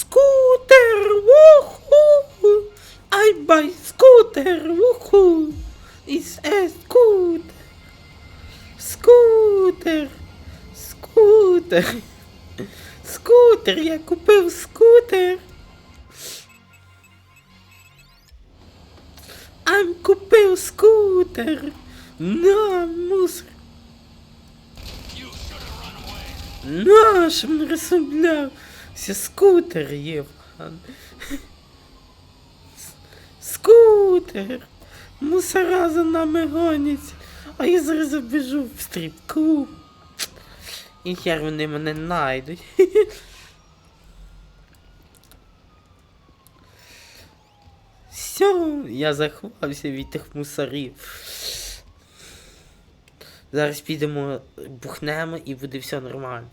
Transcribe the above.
Скутер! Вуху! I buy scooter! Вуху! Is a scooter! Скутер! Скутер! Скутер! Я купив скутер! Ам купив скутер! На, мусор! На, щоб розслаблявся скутер є. пан. Скутер! Мусора за нами гонять, а я зараз забіжу в стріпку. І хер вони мене найдуть. Все, я заховався від тих мусорів. Зараз підемо, бухнемо і буде все нормально.